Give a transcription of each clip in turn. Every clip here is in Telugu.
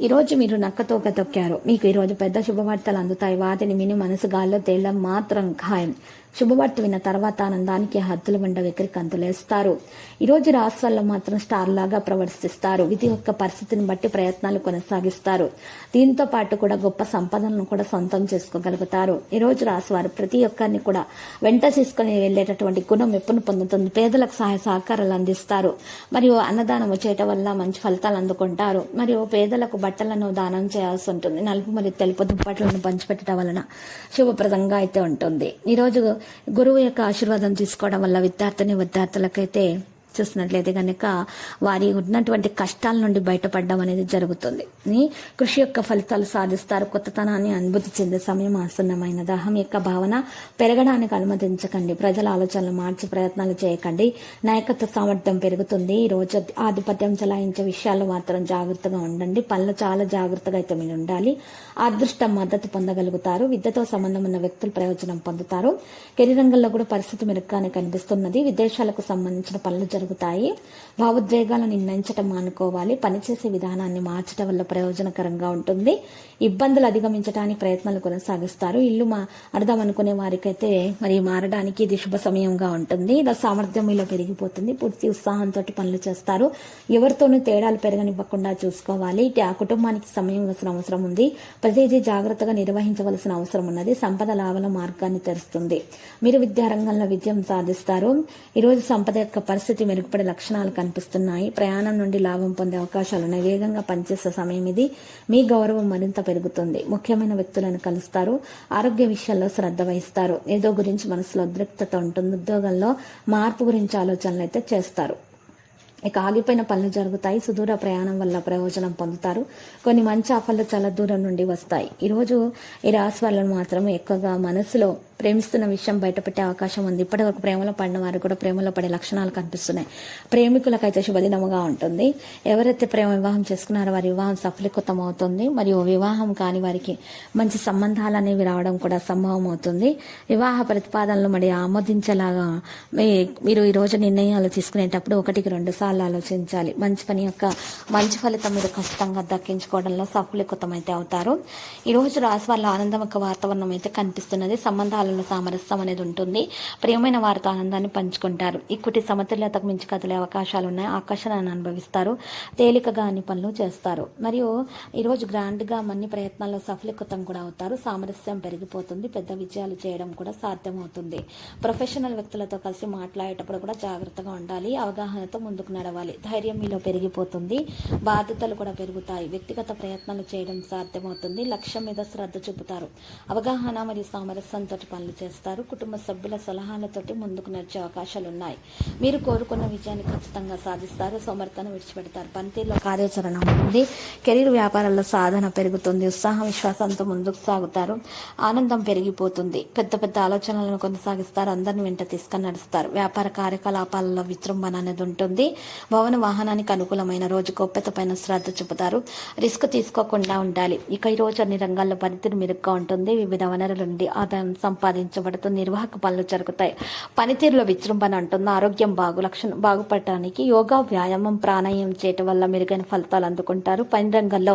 ఈ రోజు మీరు నక్కతోక తొక్కారు మీకు ఈ రోజు పెద్ద శుభవార్తలు అందుతాయి. వాటిని మిని మనసు గాల్లో తేలడం మాత్రం ఖాయం. శుభవార్త విన్న తర్వాత ఆనందానికి హద్దులు ఉండవు వెకరి కంతులేస్తారు ఈ రోజు రాశి మాత్రం స్టార్ లాగా ప్రవర్తిస్తారు. విధి యొక్క పరిస్థితిని బట్టి ప్రయత్నాలు కొనసాగిస్తారు. దీంతో పాటు కూడా గొప్ప సంపదలను కూడా సొంతం చేసుకోగలుగుతారు. ఈ రోజు రాశి వారు ప్రతి ఒక్కరిని కూడా వెంట తీసుకుని వెళ్ళేటటువంటి గుణం మెప్పును పొందుతుంది. పేదలకు సహాయ సహకారాలు అందిస్తారు. మరియు అన్నదానం చేయటం వల్ల మంచి ఫలితాలు అందుకుంటారు. మరియు పేదలకు బట్టలను దానం చేయాల్సి ఉంటుంది. నలుపు మరియు తెలుపు దుప్పట్లను పంచిపెట్టడం వలన శుభప్రదంగా అయితే ఉంటుంది. ఈరోజు గురువు యొక్క ఆశీర్వాదం తీసుకోవడం వల్ల విద్యార్థిని విద్యార్థులకైతే చూసినట్లయితే కనుక వారి ఉన్నటువంటి కష్టాల నుండి బయటపడడం అనేది జరుగుతుంది. కృషి యొక్క ఫలితాలు సాధిస్తారు. కొత్తతనాన్ని అనుభూతి చెందే సమయం ఆసన్నమైన దాహం యొక్క భావన పెరగడానికి అనుమతించకండి. ప్రజల ఆలోచనలు మార్చి ప్రయత్నాలు చేయకండి. నాయకత్వ సామర్థ్యం పెరుగుతుంది. ఈ రోజు ఆధిపత్యం చెలాయించే విషయాల్లో మాత్రం జాగ్రత్తగా ఉండండి. పనులు చాలా జాగ్రత్తగా అయితే మీరు ఉండాలి. అదృష్టం మద్దతు పొందగలుగుతారు. విద్యతో సంబంధం ఉన్న వ్యక్తులు ప్రయోజనం పొందుతారు. కెరీర్ రంగంలో కూడా పరిస్థితి మెరుగ్గానే కనిపిస్తున్నది. విదేశాలకు సంబంధించిన పనులు జరుగుతాయి. భావోద్వేగాలను నిర్ణయించటం మానుకోవాలి. పనిచేసే విధానాన్ని మార్చడం వల్ల ప్రయోజనకరంగా ఉంటుంది. ఇబ్బందులు అధిగమించడానికి ప్రయత్నాలు కొనసాగిస్తారు. ఇల్లు మా అర్థం అనుకునే వారికైతే మరి మారడానికి ఇది శుభ సమయంగా ఉంటుంది. ఇలా సామర్థ్యం ఇలా పెరిగిపోతుంది. పూర్తి ఉత్సాహంతో పనులు చేస్తారు. ఎవరితోనూ తేడాలు పెరగనివ్వకుండా చూసుకోవాలి. ఇటు ఆ కుటుంబానికి సమయం ఇవ్వాల్సిన అవసరం ఉంది. ప్రతిదీ జాగ్రత్తగా నిర్వహించవలసిన అవసరం ఉన్నది. సంపద లాభాల మార్గాన్ని తెరుస్తుంది. మీరు విద్యారంగంలో విజయం సాధిస్తారు. ఈరోజు సంపద యొక్క పరిస్థితి మెరుగుపడే లక్షణాలు కనిపిస్తున్నాయి. ప్రయాణం నుండి లాభం పొందే అవకాశాలు ఉన్నాయి. వేగంగా పనిచేసే సమయం ఇది. మీ గౌరవం మరింత పెరుగుతుంది. ముఖ్యమైన వ్యక్తులను కలుస్తారు. ఆరోగ్య విషయాల్లో శ్రద్ధ వహిస్తారు. ఏదో గురించి మనసులో ఉద్రిక్తత ఉంటుంది. ఉద్యోగంలో మార్పు గురించి ఆలోచనలు అయితే చేస్తారు. ఇక ఆగిపోయిన పనులు జరుగుతాయి. సుదూర ప్రయాణం వల్ల ప్రయోజనం పొందుతారు. కొన్ని మంచి ఆఫర్లు చాలా దూరం నుండి వస్తాయి. ఈరోజు ఈ రాశి వాళ్ళను మాత్రం ఎక్కువగా మనసులో ప్రేమిస్తున్న విషయం బయటపెట్టే అవకాశం ఉంది. ఇప్పటివరకు ప్రేమలో పడిన వారు కూడా ప్రేమలో పడే లక్షణాలు కనిపిస్తున్నాయి. ప్రేమికులకైతే శుభదినముగా ఉంటుంది. ఎవరైతే ప్రేమ వివాహం చేసుకున్నారో వారి వివాహం సఫలీకృతం అవుతుంది మరియు వివాహం కాని వారికి మంచి సంబంధాలు అనేవి రావడం కూడా సంభవం అవుతుంది వివాహ ప్రతిపాదనలు మరి ఆమోదించేలాగా మీ- మీరు ఈ రోజు నిర్ణయాలు తీసుకునేటప్పుడు ఒకటికి రెండు సార్లు ఆలోచించాలి. మంచి పని యొక్క మంచి ఫలితం మీరు ఖచ్చితంగా దక్కించుకోవడంలో సఫలీకృతం అయితే అవుతారు. ఈరోజు రోజు రాశి వాళ్ళ ఆనందం యొక్క వాతావరణం అయితే కనిపిస్తున్నది. సంబంధాలలో సామరస్యం అనేది ఉంటుంది. ప్రియమైన వారితో ఆనందాన్ని పంచుకుంటారు. ఈక్విటీ సమతుల్యతకు మించి కదిలే అవకాశాలు ఉన్నాయి. ఆకర్షణను అనుభవిస్తారు. తేలికగా అన్ని పనులు చేస్తారు. మరియు ఈరోజు గ్రాండ్గా అన్ని ప్రయత్నాల్లో సఫలీకృతం కూడా అవుతారు. సామరస్యం పెరిగిపోతుంది. పెద్ద విజయాలు చేయడం కూడా సాధ్యమవుతుంది. ప్రొఫెషనల్ వ్యక్తులతో కలిసి మాట్లాడేటప్పుడు కూడా జాగ్రత్తగా ఉండాలి. అవగాహనతో ముందుకు నడవాలి. ధైర్యం మీలో పెరిగిపోతుంది. బాధ్యతలు కూడా పెరుగుతాయి. వ్యక్తిగత ప్రయత్నాలు చేయడం సాధ్యమవుతుంది. లక్ష్యం మీద శ్రద్ధ చూపుతారు. అవగాహన మరియు సామరస్యంతో పనులు చేస్తారు. కుటుంబ సభ్యుల సలహాలతోటి ముందుకు నడిచే అవకాశాలు ఉన్నాయి మీరు కోరుకున్న విజయాన్ని ఖచ్చితంగా సాధిస్తారు. సమర్థన విడిచిపెడతారు. పనితీరులో కార్యాచరణ ఉంటుంది కెరీర్ వ్యాపారాల్లో సాధన పెరుగుతుంది. ఉత్సాహం విశ్వాసంతో ముందుకు సాగుతారు. ఆనందం పెరిగిపోతుంది. పెద్ద పెద్ద ఆలోచనలను కొనసాగిస్తారు. అందరిని వెంట తీసుకొని నడుస్తారు. వ్యాపార కార్యకలాపాలలో విజృంభణ అనేది ఉంటుంది. భవన వాహనానికి అనుకూలమైన రోజు గొప్పత పైన శ్రద్ధ చూపుతారు. రిస్క్ తీసుకోకుండా ఉండాలి. ఇక ఈ రోజు అన్ని రంగాల్లో పరిధిని మెరుగ్గా ఉంటుంది. వివిధ వనరుల నుండి ఆదాయం సంపాదించబడుతూ నిర్వాహక పనులు జరుగుతాయి. పనితీరులో విజృంభణ అంటున్న ఆరోగ్యం బాగు లక్షణం బాగుపడటానికి యోగా వ్యాయామం ప్రాణాయామం చేయటం వల్ల మెరుగైన ఫలితాలు అందుకుంటారు. పని రంగంలో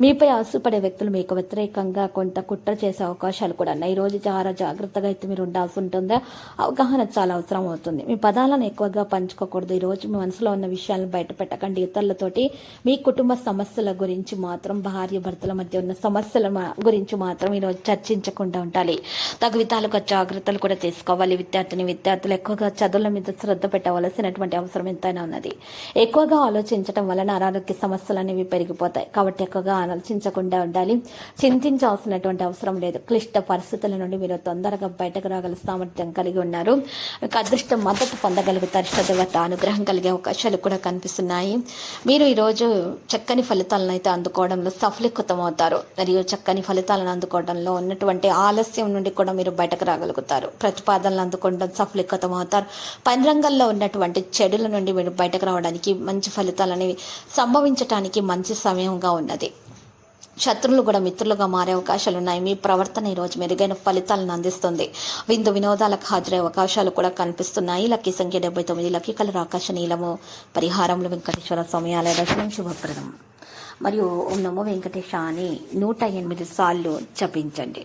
మీపై ఆశపడే వ్యక్తులు మీకు వ్యతిరేకంగా కొంత కుట్ర చేసే అవకాశాలు కూడా ఉన్నాయి. ఈ రోజు చాలా జాగ్రత్తగా అయితే మీరు ఉండాల్సి ఉంటుంది. అవగాహన చాలా అవసరం అవుతుంది. మీ పదాలను ఎక్కువగా పంచుకోకూడదు. ఈ రోజు మీ మనసులో ఉన్న విషయాలను బయట పెట్టకండి. ఇతరులతోటి మీ కుటుంబ సమస్యల గురించి మాత్రం భార్య భర్తల మధ్య ఉన్న సమస్యల గురించి మాత్రం ఈరోజు చర్చించకుండా ఉండాలి. తగు విధాలుగా జాగ్రత్తలు కూడా తీసుకోవాలి. విద్యార్థిని విద్యార్థులు ఎక్కువగా చదువుల మీద శ్రద్ధ పెట్టవలసినటువంటి అవసరం ఎంతైనా ఉన్నది. ఎక్కువగా ఆలోచించడం వలన అనారోగ్య సమస్యలు అనేవి పెరిగిపోతాయి. కాబట్టి ఎక్కువగా ఆలోచించకుండా ఉండాలి. చింతించాల్సినటువంటి అవసరం లేదు. క్లిష్ట పరిస్థితుల నుండి మీరు తొందరగా బయటకు రాగల సామర్థ్యం కలిగి ఉన్నారు. మీకు అదృష్టం మద్దతు పొందగలుగుతారు. చదువత అనుగ్రహం కలిగే అవకాశాలు కూడా కనిపిస్తున్నాయి. మీరు ఈరోజు చక్కని ఫలితాలను అయితే అందుకోవడంలో సఫలీకృతం అవుతారు మరియు చక్కని ఫలితాలను అందుకోవడంలో ఉన్నటువంటి ఆలస్యం నుండి కూడా మీరు బయటకు రాగలుగుతారు. ప్రతిపాదనలు అందుకోవడం సఫలీకృతం అవుతారు పని రంగంలో ఉన్నటువంటి చెడుల నుండి మీరు బయటకు రావడానికి మంచి ఫలితాలు అనేవి సంభవించడానికి మంచి సమయంగా ఉన్నది. శత్రువులు కూడా మిత్రులుగా మారే అవకాశాలు ఉన్నాయి. మీ ప్రవర్తన ఈరోజు మెరుగైన ఫలితాలను అందిస్తుంది. విందు వినోదాలకు హాజరయ్యే అవకాశాలు కూడా కనిపిస్తున్నాయి. లక్కీ సంఖ్య డెబ్బై తొమ్మిది లక్కీ కలర్ ఆకాశ నీలము పరిహారంలో వెంకటేశ్వర స్వామి ఆలయ దర్శనం శుభప్రదం. మరియు ఓం నమో వెంకటేశ అని నూట ఎనిమిది సార్లు జపించండి.